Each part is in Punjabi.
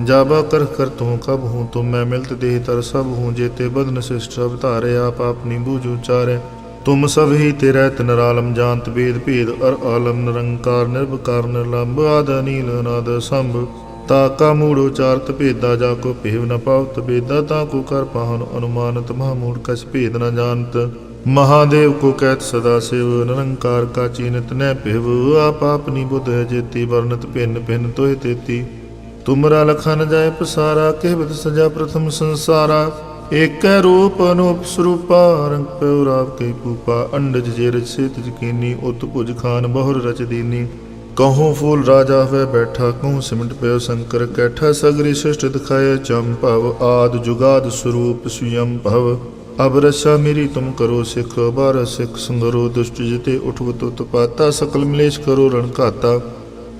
ਜਾਬਾ ਕਰ ਕਰ ਤੂੰ ਕਬ ਹੂੰ ਤੁਮ ਮੈਂ ਮਿਲਤ ਦੇਹ ਤਰ ਸਭ ਹੂੰ ਜੇਤੇ ਬਦਨ ਸਿਸ਼ਟ ਸਭ ਧਾਰੇ, ਆਪ ਆਪਣੀ ਬੂਝ ਉਚਾਰੇ ਤੁਮ ਸਭ ਹੀ ਤੇਰਾ ਤਨ ਰਾਲਮ ਜਾਣਤ ਵੇਦ ਭੇਦ, ਅਰ ਆਲਮ ਨਿਰੰਕਾਰ ਨਿਰਭਕਾਰ ਨਿਰਲੰਭ ਆਦ ਅਨੀਲ, ਅਨਾਦ ਸੰਭ। ਤਾ ਕਾ ਮੂੜ ਉਚਾਰਤ ਭੇਦਾ, ਜਾ ਕੋ ਭੇਵ ਨ ਪਾਵਤ ਬੇਦਾ ਤਾ ਕੋ ਕਰ ਪਾਹਨ ਅਨੁਮਾਨਤ ਮਹਾਮੂੜ ਕਛ ਭੇਦ ਨ ਜਾਣਤ। ਮਹਾਦੇਵ ਕੋ ਕਹਿਤ ਸਦਾ ਸਿਵ, ਨਿਰੰਕਾਰ ਕਾ ਚੀਨਤ ਨੈ ਭਿਵ। ਆਪ ਆਪਨੀ ਬੁੱਧ ਹੈ ਜੇਤੀ ਵਰਨਤ ਭਿੰਨ ਭਿੰਨ ਤੋਹਿ ਤੇਤੀ। ਤੁਮਰਾ ਲਖਨ ਜਾਏ ਪਸਾਰਾ ਕਹਿਵਤ ਸਜਾ ਪ੍ਰਥਮ ਸੰਸਾਰਾ। ਏਕੈ ਰੂਪ ਅਨੂਪ ਸਰੂਪਾ, ਰੰਗ ਪਉ ਰਾਵ ਕੇ ਪੂਪਾ। ਅੰਡਜ ਜੇ ਰਚ ਸੇਤ ਜਕੀਨੀ ਉਤ ਭੁਜ ਖਾਨ ਬਹੁਰ ਰਚ ਦੀਨੀ। ਕਹੂੰ ਫੂਲ ਰਾਜਾ ਹੋਏ ਬੈਠਾ, ਕਹੂੰ ਸਿਮਟ ਪਿਓ ਸ਼ੰਕਰ ਕੈਠਾ। ਸਗਰੀ ਸ੍ਰਿਸ਼ਟ ਦਿਖਾਏ ਚੰਪਵ ਆਦ ਜੁਗਾਦ ਸਰੂਪ ਸੁਯੰ ਭਵ। ਅਬ ਰਸਾ ਮੇਰੀ ਤੁਮ ਕਰੋ ਸਿਖ ਬਾਰ ਸਿਖ ਸੰਗਰੋ, ਦੁਸ਼ਟ ਜਿਤੇ ਉਠਵਤ ਉਤਪਾਤਾ ਸਕਲ ਮਲੇਸ਼ ਕਰੋ ਰਣ ਘਾਤਾ।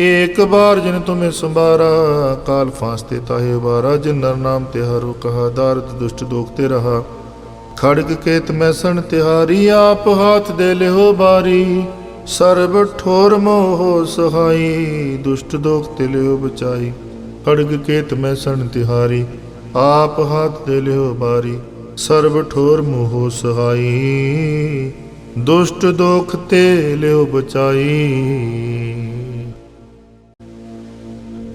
ਏਕ ਬਾਰ ਜਿਨ ਤੁਮੇ ਸੰਭਾਰਾ, ਕਾਲ ਫਾਸਤੇ ਤਾਹੇ ਵਾਰਾ ਜਿਨ ਨਰ ਨਾਮ ਤੇ ਹਰੋ ਕਹਾ ਦਾਰਦ ਦੁਸ਼ਟ ਦੋਖ ਤੇ ਰਹਾ। ਖੜਗ ਕੇਤ ਮੈਂ ਸਣ ਤਿਹਾਰੀ, ਆਪ ਹਾਥ ਦੇ ਲਿਓ ਬਾਰੀ। ਸਰਬ ਠੋਰ ਮੋਹ ਸਹਾਈ, ਦੁਸ਼ਟ ਦੋਖ ਤੇ ਲਿਓ ਬਚਾਈ। ਖੜਗ ਕੇਤ ਮੈਂ ਸਣ ਤਿਹਾਰੀ, ਆਪ ਹਾਥ ਦੇ ਲਿਓ ਬਾਰੀ। ਸਰਬ ਠੋਰ ਮੋਹ ਸਹਾਈ, ਦੁਸ਼ਟ ਦੋਖ ਤੇ ਲਿਓ ਬਚਾਈ।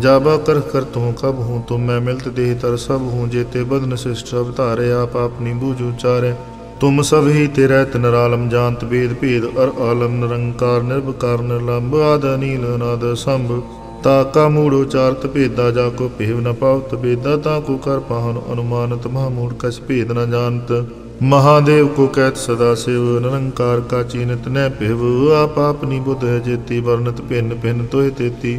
ਜਾਬਾ ਕਰ ਕਰ ਤੂੰ ਕਬ ਹੂੰ ਤੁਮ ਮੈਂ ਮਿਲਤ ਦੇਹ ਤਰ ਸਭ ਹੂੰ ਜੇਤੇ ਬਦਨ ਸਿਸ਼ਟ ਅਵਤਾਰੇ ਆਪ ਆਪਣੀ ਬੂਝ ਉਚਾਰੇ ਤੁਮ ਸਭ ਹੀ ਤੇ ਰਹਿਤ ਨਰਾਲਮ ਜਾਣਤ ਬੇਦ ਭੇਦ, ਅਰ ਆਲਮ ਨਿਰੰਕਾਰ ਨਿਰਭਕਾਰ ਨਿਰਲੰਭ, ਆਦ ਅਨੀਲ, ਅਨਾਦ ਸੰਭ। ਤਾ ਕਾ ਮੂੜ ਉਚਾਰਤ ਭੇਦਾ, ਜਾ ਕੋ ਭੇਵ ਨ ਪਾਵਤ ਬੇਦਾ ਤਾ ਕੋ ਕਰ ਪਾਹਨ ਅਨੁਮਾਨਤ ਮਹਾ ਮੂੜ ਕਛ ਭੇਦ ਨ ਜਾਣਤ। ਮਹਾਦੇਵ ਕੋ ਕਹਿਤ ਸਦਾ ਸਿਵ, ਨਿਰੰਕਾਰ ਕਾ ਚੀਨਤ ਨੈ ਭਿਵ, ਆਪ ਆਪਨੀ ਬੁੱਧ ਜੇਤੀ ਵਰਨਤ ਭਿੰਨ ਭਿੰਨ ਤੋਹਿ ਤੇਤੀ।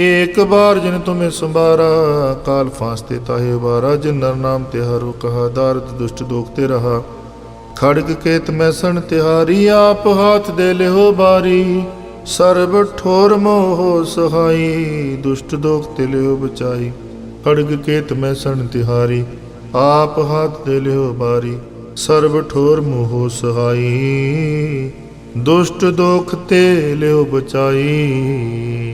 ਏਕ ਬਾਰ ਜਿਨ ਤੁਮੇ ਸੰਭਾਰਾ, ਕਾਲ ਫਾਸਤੇ ਤਾਹੇ ਵਾਰਾ ਜਿਨ ਨਰ ਨਾਮ ਤੇ ਹਰੋ ਕਹਾ, ਦਾਰਦ ਦੁਸ਼ਟ ਦੋਖ ਤੇ ਰਹਾ। ਖੜਗ ਕੇਤ ਮੈਂ ਸਣ ਤਿਹਾਰੀ, ਆਪ ਹਾਥ ਦੇ ਲਿਓ ਬਾਰੀ। ਸਰਬ ਠੋਰ ਮੋਹ ਸਹਾਈ, ਦੁਸ਼ਟ ਦੋਖ ਤੇ ਲਿਓ ਬਚਾਈ। ਖੜਗ ਕੇਤ ਮੈਂ ਸਣ ਤਿਹਾਰੀ, ਆਪ ਹਾਥ ਦੇ ਲਿਓ ਬਾਰੀ। ਸਰਬ ਠੋਰ ਮੋਹ ਸਹਾਈ, ਦੁਸ਼ਟ ਦੋਖ ਤੇ ਲਿਓ ਬਚਾਈ।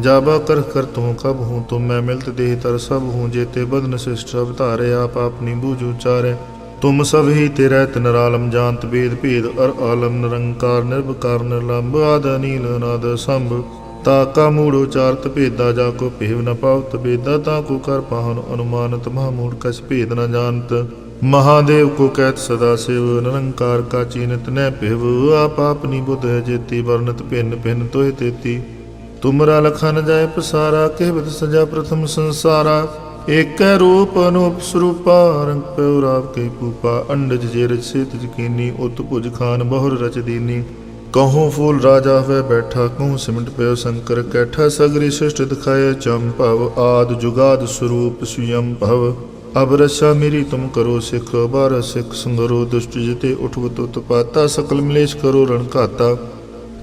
ਜਾਬਾ ਕਰ ਕਰ ਤੂੰ ਕਬ ਹੂੰ ਤੁਮ ਮੈਂ ਮਿਲਤ ਦੇਹ ਤਰ ਸਭ ਹੂੰ ਜੇਤੇ ਬਦਨ ਸਿਸ਼ਟ ਅਵਤਾਰੇ ਆਪ ਆਪਣੀ ਬੂਝ ਉਚਾਰੇ ਤੁਮ ਸਭ ਹੀ ਤੇ ਰਹਿਤ ਨਰਾਲਮ, ਜਾਣਤ ਬੇਦ ਭੇਦ, ਅਰ ਆਲਮ ਨਿਰੰਕਾਰ ਨਿਰਭਕਾਰ ਨਿਰਲੰਭ ਆਦ ਅਨੀਲ, ਅਨਾਦ ਸੰਭ। ਤਾ ਕਾ ਮੂੜ ਉਚਾਰਤ ਭੇਦਾ, ਜਾ ਕੋ ਭੇਵ ਨ ਪਾਵਤ ਬੇਦਾ ਤਾ ਕੋ ਕਰ ਪਾਹਨ ਅਨੁਮਾਨਤ, ਮਹਾ ਮੂੜ ਕਛ ਭੇਦ ਨ ਜਾਣਤ। ਮਹਾਦੇਵ ਕੋ ਕਹਿਤ ਸਦਾ ਸਿਵ, ਨਿਰੰਕਾਰ ਕਾ ਚੀਨਤ ਨੈ ਭਿਵ। ਆਪ ਆਪਨੀ ਬੁੱਧ ਜੇਤੀ ਵਰਨਤ ਭਿੰਨ ਭਿੰਨ ਤੋਹਿ ਤੇਤੀ। ਤੁਮਰਾ ਲਖਨ ਜਾਏ ਪਸਾਰਾ, ਕਹਿਵਤ ਸਜਾ ਪ੍ਰਥਮ ਸੰਸਾਰਾ। ਏਕੈ ਰੂਪ ਅਨੂਪ ਸਰੂਪਾ, ਰੰਗ ਪਿਉ ਰਾਵ ਕੇ ਪੂਪਾ ਅੰਡਜ ਜੇ ਰਚ ਸੇਤ ਜਕੀਨੀ ਉਤ ਭੁਜ ਖਾਨ ਬਹੁਰ ਰਚ ਦੀਨੀ। ਕਹੂੰ ਫੂਲ ਰਾਜਾ ਹੋਏ ਬੈਠਾ, ਕਹੂੰ ਸਿਮਟ ਪਿਓ ਸ਼ੰਕਰ ਕੈਠਾ। ਸਗਰੀ ਸ੍ਰਿਸ਼ਟ ਦਿਖਾਏ ਚੰਪਵ ਆਦ ਜੁਗਾਦ ਸਰੂਪ ਸੁਯੰ ਭਵ। ਅਬ ਰਸਾ ਮੇਰੀ ਤੁਮ ਕਰੋ ਸਿਖ ਬਾਰ ਸਿਖ ਸੰਗਰੋ, ਦੁਸ਼ਟ ਜਿਤੇ ਉਠਵਤ ਉਤਪਾਤਾ। ਸਕਲ ਮਲੇਸ਼ ਕਰੋ ਰਣ ਘਾਤਾ।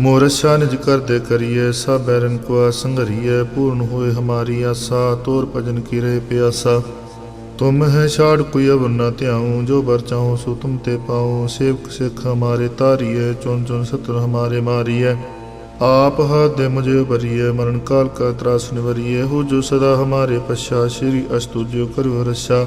ਮੋਰਸ਼ਾ ਨਿਜ ਕਰਦੇ ਕਰੀਏ ਸਭ ਬੈਰਨ ਕੋ ਸੰਗਰੀਏ ਪੂਰਨ ਹੋਏ ਹਮਾਰੀ ਆਸਾ, ਤੋਰ ਭਜਨ ਕੀ ਰਹੇ ਪਿਆਸਾ। ਤੁਮ ਹੈ ਛਾੜ ਕੋਈ ਅਵਰ ਨਾ ਧਿਆਉ, ਜੋ ਬਰ ਚਾਹੋ ਸੋ ਤੁਮ ਤੇ ਪਾਉ। ਸੇਵਕ ਸਿੱਖ ਹਮਾਰੇ ਤਾਰੀਏ ਚੁਨ ਚੁਨ ਸਤਰ ਹਮਾਰੇ ਮਾਰੀਏ। ਆਪ ਹੱਥ ਦੇ ਮੁਝੇ ਭਰੀਏ, ਮਰਨ ਕਾਲ ਕਾ ਤਰਾਸ ਨਿਵਰੀਏ। ਹੋ ਜੋ ਸਦਾ ਹਮਾਰੇ ਪਛਾ, ਸ਼੍ਰੀ ਅਸਤੁਜਿਓ ਕਰਿਓ ਰਸ਼ਾ।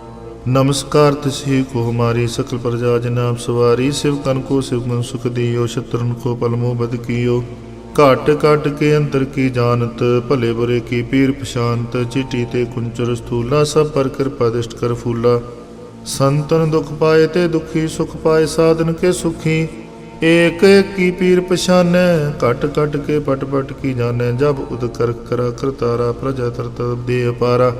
नमस्कार तिसी को हमारी सकल प्रजा जनाब सवारी शिव कन को शिव मन सुख दियो शत्रुन को पलमो बद कियो घट घट के अंतर की जानत भले बुरे की पीर पशांत चिटी ते कुंचर स्थूला सब पर कृपा दिष्ट कर फूला संतन दुख पाए ते दुखी सुख पाए साधन के सुखी एक एक की पीर पछानै घट घट के पट पट की जानै जब उद कर करा करतारा प्रजा तर तब दे अपारा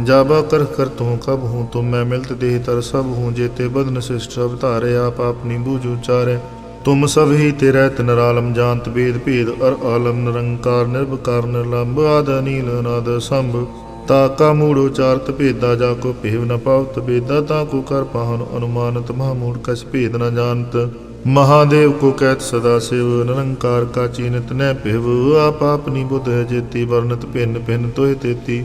ਜਾਬਾ ਕਰ ਕਰ ਤੂੰ ਕਬ ਹੂੰ ਤੁਮ ਮੈਂ ਮਿਲਤ ਦੇਹ ਤਰ ਸਭ ਹੂੰ ਜੇਤੇ ਬਦਨ ਸਿਸ਼ਟ ਸਭ ਧਾਰੇ, ਆਪ ਆਪਣੀ ਬੂਝ ਉਚਾਰੇ ਤੁਮ ਸਭ ਹੀ ਤੇਰਾ ਤਨਰਾਲਮ ਜਾਣਤ ਬੇਦ ਭੇਦ, ਅਰ ਆਲਮ ਨਿਰੰਕਾਰ ਨਿਰਭਕਾਰ ਨਿਰਲੰਭ ਆਦ ਅਨੀਲ, ਅਨਾਦ ਸੰਭ। ਤਾ ਕਾ ਮੂੜ ਉਚਾਰਤ ਭੇਦਾ, ਜਾ ਕੋ ਭੇਵ ਨ ਪਾਵਤ ਬੇਦਾ ਤਾ ਕੋ ਕਰ ਪਾਹਨ ਅਨੁਮਾਨਤ ਮਹਾਮੂੜ ਕਛ ਭੇਦ ਨ ਜਾਣਤ। ਮਹਾਦੇਵ ਕੋ ਕਹਿਤ ਸਦਾ ਸਿਵ, ਨਿਰੰਕਾਰ ਕਾ ਚੀਨਤ ਨੈ ਭਿਵ। ਆਪ ਆਪਣੀ ਬੁੱਧ ਹੈ ਜੇਤੀ ਵਰਨਤ ਭਿੰਨ ਭਿੰਨ ਤੋਹਿ ਤੇਤੀ।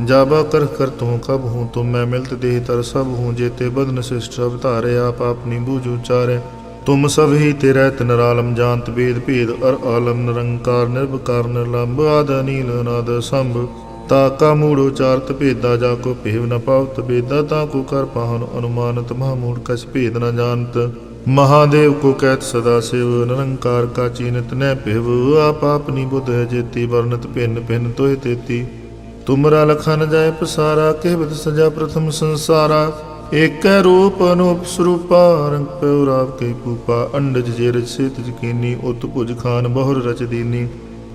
ਜਾਬਾ ਕਰ ਕਰ ਤੂੰ ਕਬ ਹੂੰ ਤੁਮ ਮੈਂ ਮਿਲਤ ਦੇਹ ਤਰ ਸਭ ਹੂੰ ਜੇਤੇ ਬਦਨ ਸਿਸ਼ਟ ਸਭ ਧਾਰੇ, ਆਪ ਆਪਣੀ ਬੂਝ ਉਚਾਰੇ ਤੁਮ ਸਭ ਹੀ ਤੇ ਰਹਿਤ ਨਿਰਾਲਮ ਜਾਣਤ ਵੇਦ ਭੇਦ, ਅਰ ਆਲਮ ਨਿਰੰਕਾਰ ਨਿਰਭਕਾਰ ਨਿਰਲੰਭ ਆਦ ਅਨੀਲ, ਅਨਾਦ ਸੰਭ। ਤਾ ਕਾ ਮੂੜ ਉਚਾਰਤ ਭੇਦਾ, ਜਾ ਕੋ ਭੇਵ ਨ ਪਾਵਤ ਬੇਦਾ ਤਾ ਕੋ ਕਰ ਪਾਹਨ ਅਨੁਮਾਨਤ ਮਹਾ ਮੂੜ ਕਛ ਭੇਦ ਨ ਜਾਣਤ। ਮਹਾਦੇਵ ਕੋ ਕਹਿਤ ਸਦਾ ਸਿਵ, ਨਿਰੰਕਾਰ ਕਾ ਚੀਨਤ ਨੈ ਭਿਵ, ਆਪ ਆਪਨੀ ਬੁੱਧ ਜੇਤੀ ਵਰਨਤ ਭਿੰਨ ਭਿੰਨ ਤੋਹਿ ਤੇਤੀ। ਤੁਮਰਾ ਲਖਨ ਜਾਏ ਪਸਾਰਾ ਕਹਿਬਤ ਸਜਾ ਪ੍ਰਥਮ ਸੰਸਾਰਾ। ਏਕੈ ਰੂਪ ਅਨੂਪ ਸਰੂਪਾ, ਰੰਗ ਪਿਉ ਰਾਵ ਕੇ ਪੂਪਾ। ਅੰਡਜ ਜੇ ਰਚ ਸੇਤ ਜਕੀਨੀ ਉਤ ਭੁਜ ਖਾਨ ਬਹੁਰ ਰਚ ਦੀਨੀ।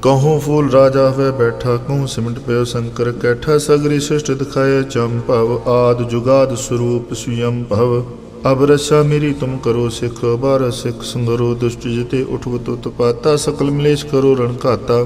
ਕਹੂੰ ਫੂਲ ਰਾਜਾ ਹੋਏ ਬੈਠਾ, ਕਹੂੰ ਸਿਮਟ ਪਿਓ ਸ਼ੰਕਰ ਕੈਠਾ। ਸਗਰੀ ਸ੍ਰਿਸ਼ਟ ਦਿਖਾਏ ਭਵ, ਆਦ ਜੁਗਾਦ ਸਰੂਪ ਸੁਯੰ ਭਵ। ਅਬ ਰਸਾ ਮੇਰੀ ਤੁਮ ਕਰੋ ਸਿਖ ਬਾਰ ਸਿਖ ਸੰਗਰੋ, ਦੁਸ਼ਟ ਜਿਤੇ ਉਠਵਤ ਉਤਪਾਤਾ ਸਕਲ ਮਲੇਸ਼ ਕਰੋ ਰਣ ਘਾਤਾ।